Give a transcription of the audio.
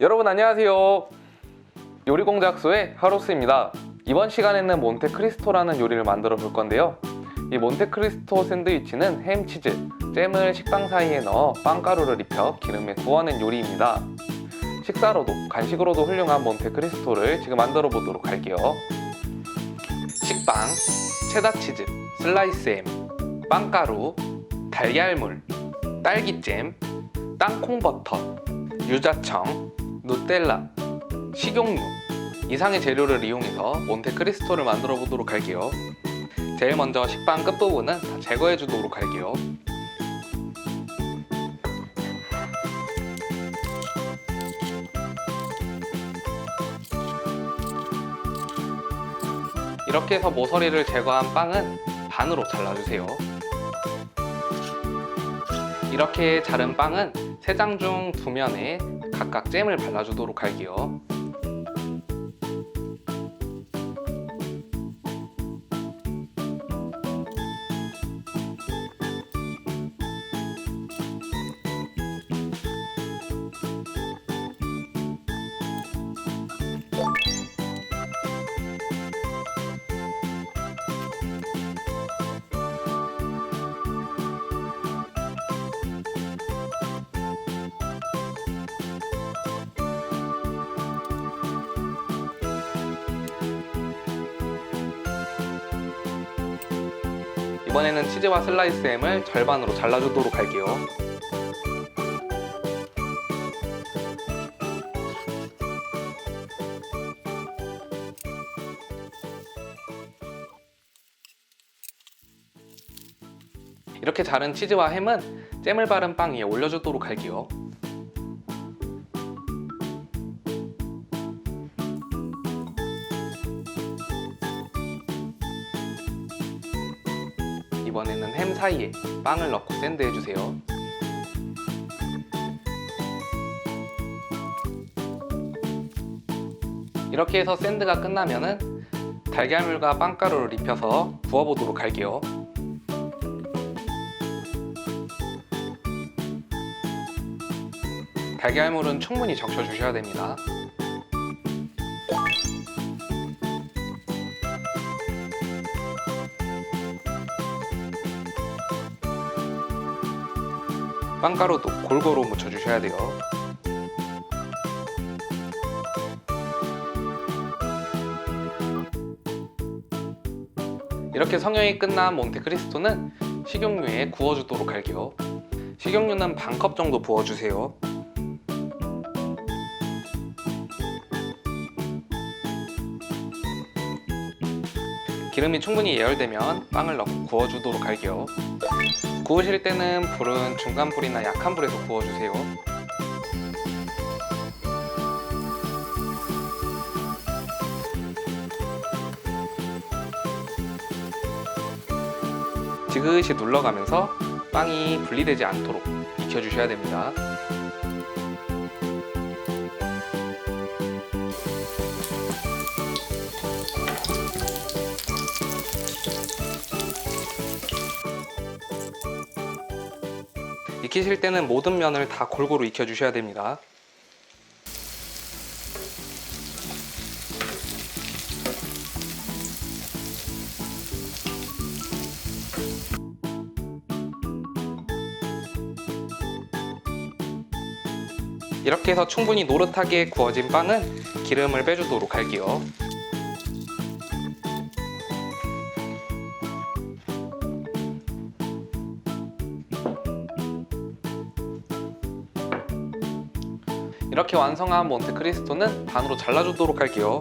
여러분 안녕하세요. 요리공작소의 하로스입니다. 이번 시간에는 몬테크리스토라는 요리를 만들어 볼 건데요. 이 몬테크리스토 샌드위치는 햄, 치즈, 잼을 식빵 사이에 넣어 빵가루를 입혀 기름에 구워낸 요리입니다. 식사로도 간식으로도 훌륭한 몬테크리스토를 지금 만들어 보도록 할게요. 식빵, 체다 치즈, 슬라이스 햄, 빵가루, 달걀물, 딸기잼, 땅콩 버터, 유자청, 누텔라, 식용유 이상의 재료를 이용해서 몬테크리스토를 만들어 보도록 할게요. 제일 먼저 식빵 끝부분은 다 제거해 주도록 할게요. 이렇게 해서 모서리를 제거한 빵은 반으로 잘라주세요. 이렇게 자른 빵은 세장중두 면에 각각 잼을 발라주도록 할게요. 이번에는 치즈와 슬라이스 햄을 절반으로 잘라주도록 할게요. 이렇게 자른 치즈와 햄은 잼을 바른 빵 위에 올려주도록 할게요. 이번에는 햄 사이에 빵을 넣고 샌드해주세요. 이렇게 해서 샌드가 끝나면은 달걀물과 빵가루를 입혀서 구워보도록 할게요. 달걀물은 충분히 적셔주셔야 됩니다. 빵가루도 골고루 묻혀주셔야 돼요. 이렇게 성형이 끝난 몬테크리스토는 식용유에 구워주도록 할게요. 식용유는 반 컵 정도 부어주세요. 기름이 충분히 예열되면 빵을 넣고 구워주도록 할게요. 구우실 때는 불은 중간 불이나 약한 불에서 구워주세요. 지그시 눌러가면서 빵이 분리되지 않도록 익혀주셔야 됩니다. 익히실 때는 모든 면을 다 골고루 익혀주셔야 됩니다. 이렇게 해서 충분히 노릇하게 구워진 빵은 기름을 빼주도록 할게요. 이렇게 완성한 몬테크리스토는 반으로 잘라주도록 할게요.